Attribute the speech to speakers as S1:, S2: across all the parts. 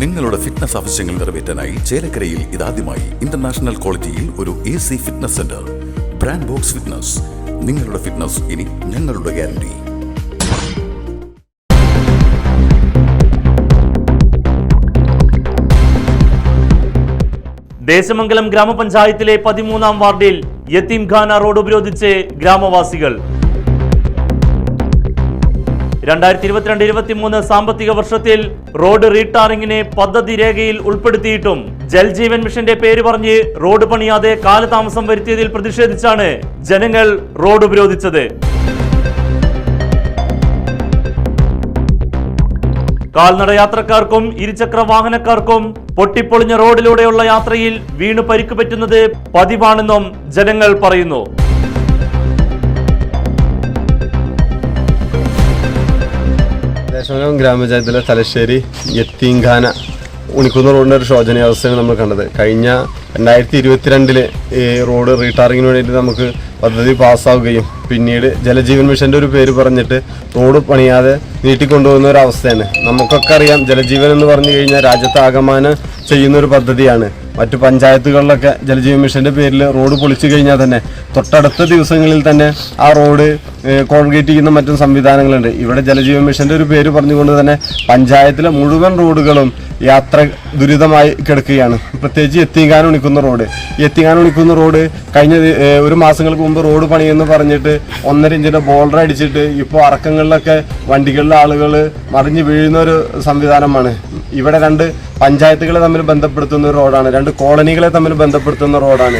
S1: നിങ്ങളുടെ ഫിറ്റ്നസ് ആവശ്യങ്ങൾ നിറവേറ്റാനായി ചേലക്കരയിൽ ഇതാദ്യമായി ഇന്റർനാഷണൽ ക്വാളിറ്റിയിൽ ഒരു A C fitness centre brand box fitness നിങ്ങളുടെ ഫിറ്റ്നസ് ഇനി ഞങ്ങളുടെ ഗ്യാരണ്ടി
S2: ദേശമംഗലം ഗ്രാമപഞ്ചായത്തിലെ പതിമൂന്നാം വാർഡിൽ യത്തീംഖാന റോഡ് ഉപരോധിച്ച് ഗ്രാമവാസികൾ. രണ്ടായിരത്തി ഇരുപത്തിരണ്ട് ഇരുപത്തിമൂന്ന് സാമ്പത്തിക വർഷത്തിൽ റോഡ് റീടാറിങ്ങിനെ പദ്ധതി രേഖയിൽ ഉൾപ്പെടുത്തിയിട്ടും ജൽജീവൻ മിഷന്റെ പേര് പറഞ്ഞ് റോഡ് പണിയാതെ കാലതാമസം വരുത്തിയതിൽ പ്രതിഷേധിച്ചാണ് ജനങ്ങൾ റോഡ് ഉപരോധിച്ചത്. കാൽനട യാത്രക്കാർക്കും ഇരുചക്ര വാഹനക്കാർക്കും പൊട്ടിപ്പൊളിഞ്ഞ റോഡിലൂടെയുള്ള യാത്രയിൽ വീണ് പരിക്ക് പറ്റുന്നത് പതിവാണെന്നും ജനങ്ങൾ പറയുന്നു.
S3: ദേശമംഗലം ഗ്രാമപഞ്ചായത്തിലെ തലശ്ശേരി യത്തീംഖാന ഉണിക്കുന്ന റോഡിന്റെ ഒരു ശോചനീയാവസ്ഥയാണ് നമ്മൾ കണ്ടത്. കഴിഞ്ഞ രണ്ടായിരത്തി ഇരുപത്തിരണ്ടിൽ ഈ റോഡ് റീടാറിങ്ങിന് വേണ്ടിയിട്ട് നമുക്ക് പദ്ധതി പാസ്സാവുകയും പിന്നീട് ജലജീവൻ മിഷന്റെ ഒരു പേര് പറഞ്ഞിട്ട് റോഡ് പണിയാതെ നീട്ടിക്കൊണ്ടുപോകുന്ന ഒരു അവസ്ഥയാണ്. നമുക്കൊക്കെ അറിയാം ജലജീവൻ എന്ന് പറഞ്ഞു കഴിഞ്ഞാൽ രാജ്യത്താകമാനം ചെയ്യുന്ന ഒരു പദ്ധതിയാണ്. മറ്റു പഞ്ചായത്തുകളിലൊക്കെ ജലജീവ മിഷന്റെ പേരിൽ റോഡ് പൊളിച്ചു കഴിഞ്ഞാൽ തന്നെ തൊട്ടടുത്ത ദിവസങ്ങളിൽ തന്നെ ആ റോഡ് കോൺക്രീറ്റ് ചെയ്യുന്ന മറ്റും സംവിധാനങ്ങളുണ്ട്. ഇവിടെ ജലജീവ മിഷന്റെ ഒരു പേര് പറഞ്ഞുകൊണ്ട് തന്നെ പഞ്ചായത്തിലെ മുഴുവൻ റോഡുകളും യാത്ര ദുരിതമായി കിടക്കുകയാണ്. പ്രത്യേകിച്ച് എത്തിങ്കാനം ഉണിക്കുന്ന റോഡ്. എത്തിങ്കാനം ഉണിക്കുന്ന റോഡ് കഴിഞ്ഞ ഒരു മാസങ്ങൾക്ക് മുമ്പ് റോഡ് പണിയെന്ന് പറഞ്ഞിട്ട് ഒന്നര ഇഞ്ചിന്റെ ബോർഡർ അടിച്ചിട്ട് ഇപ്പോൾ അറക്കങ്ങളിലൊക്കെ വണ്ടികളിലെ ആളുകൾ മറിഞ്ഞു വീഴുന്ന ഒരു സംവിധാനമാണ്. ഇവിടെ രണ്ട് പഞ്ചായത്തുകളെ തമ്മിൽ ബന്ധപ്പെടുത്തുന്ന ഒരു റോഡാണ്. രണ്ട് കോളനികളെ തമ്മിൽ ബന്ധപ്പെടുത്തുന്ന റോഡാണ്.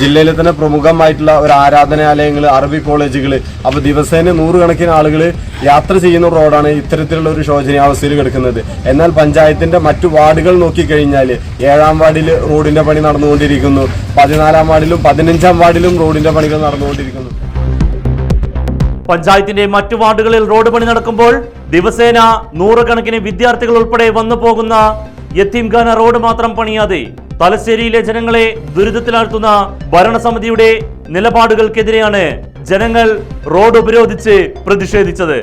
S3: ജില്ലയിലെ തന്നെ പ്രമുഖമായിട്ടുള്ള ഒരു ആരാധനാലയങ്ങൾ അറബി കോളേജുകൾ അപ്പോൾ ദിവസേന നൂറുകണക്കിന് ആളുകൾ യാത്ര ചെയ്യുന്ന റോഡാണ് ഇത്തരത്തിലുള്ള ഒരു ശോചനീയാവസ്ഥയിൽ കിടക്കുന്നത്. എന്നാൽ പഞ്ചായത്തിന്റെ മറ്റു വാർഡുകൾ നോക്കിക്കഴിഞ്ഞാൽ ഏഴാം വാർഡിൽ റോഡിന്റെ പണി നടന്നുകൊണ്ടിരിക്കുന്നു. പതിനാലാം വാർഡിലും പതിനഞ്ചാം വാർഡിലും റോഡിന്റെ പണികൾ നടന്നുകൊണ്ടിരിക്കുന്നു.
S2: പഞ്ചായത്തിന്റെ മറ്റു വാർഡുകളിൽ റോഡ് പണി നടക്കുമ്പോൾ ദിവസേന നൂറുകണക്കിന് വിദ്യാർത്ഥികൾ ഉൾപ്പെടെ വന്നു പോകുന്ന യത്തീംഖാന റോഡ് മാത്രം പണിയാതെ തലശ്ശേരിയിലെ ജനങ്ങളെ ദുരിതത്തിലാഴ്ത്തുന്ന ഭരണസമിതിയുടെ നിലപാടുകൾക്കെതിരെയാണ് ജനങ്ങൾ റോഡ് ഉപരോധിച്ച് പ്രതിഷേധിച്ചത്.